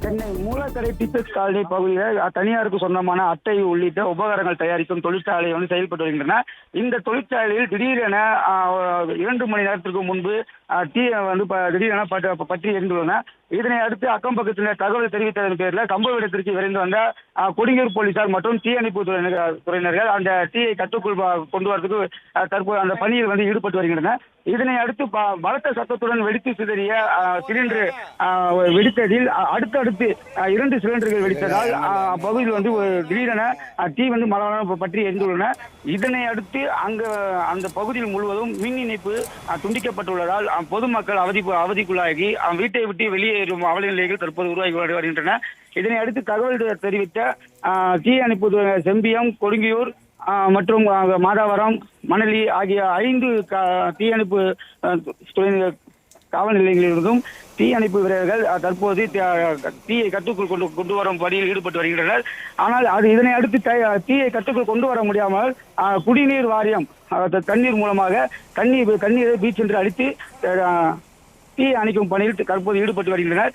Chennai Moolakadai teachers colony பகுதியில் தனியாருக்கு சொந்தமான அட்டை உள்ளிட்ட உபகரணங்கள் தயாரிக்கும் தொழிற்சாலை வந்து செயல்பட்டு வருகின்றன. இந்த தொழிற்சாலையில் திடீரென இரண்டு மணி நேரத்திற்கு முன்பு தீ வந்து ப- திடீரென பற்றி எரிந்துள்ளன. இதனை அடுத்து அக்கம் பக்கத்தினர் தகவல் தெரிவித்ததன் பேரில் சம்பவ இடத்திற்கு விரைந்து வந்த கொடுங்கூர் போலீசார் மற்றும் தீயணைப்பு துறையினர்கள் அந்த தீயை கட்டுக்குள் கொண்டு வரதுக்கு தற்போது அந்த பணியில் வந்து ஈடுபட்டு வருகின்றனர். இதனை அடுத்து ப- பலத்த சத்தத்துடன் வெடித்து சிதறிய சிலிண்டர் வெடித்ததில் அடுத்தடுத்து இரண்டு சிலிண்டர்கள் வெடித்ததால் அப்பகுதியில் வந்து ஒரு திடீரென தீ வந்து மலமள பற்றி எரிந்துள்ளன. இதனை அடுத்து அங்கு அந்த பகுதியில் முழுவதும் மின் இணைப்பு துண்டிக்கப்பட்டுள்ளதால் பொதுமக்கள் அவதி அவதிக்குள்ளாகி வீட்டை விட்டு வெளியேறும் அவல நிலைகள் தற்போது உருவாகி வருகின்றன. இதனை அடுத்து தகவல் தெரிவித்த தீ தீயணைப்பு செம்பியம் கொடுங்கியூர் மற்றும் மாதாவரம் மணலி ஆகிய ஐந்து தீயணைப்பு துறை காவல் நிலையங்களிலிருந்தும் தீயணைப்பு வீரர்கள் தற்போது தீயை கட்டுக்குள் கொண்டு கொண்டு வரும் பணியில் ஈடுபட்டு வருகின்றனர். ஆனால் அது இதனை அடுத்து தீயை கட்டுக்குள் கொண்டு வர முடியாமல் குடிநீர் வாரியம் தண்ணீர் மூலமாக தண்ணீர் தண்ணீரை பீச் என்று அடித்து அஹ், தீயை அணைக்கும் பணியில் தற்போது ஈடுபட்டு வருகின்றனர்.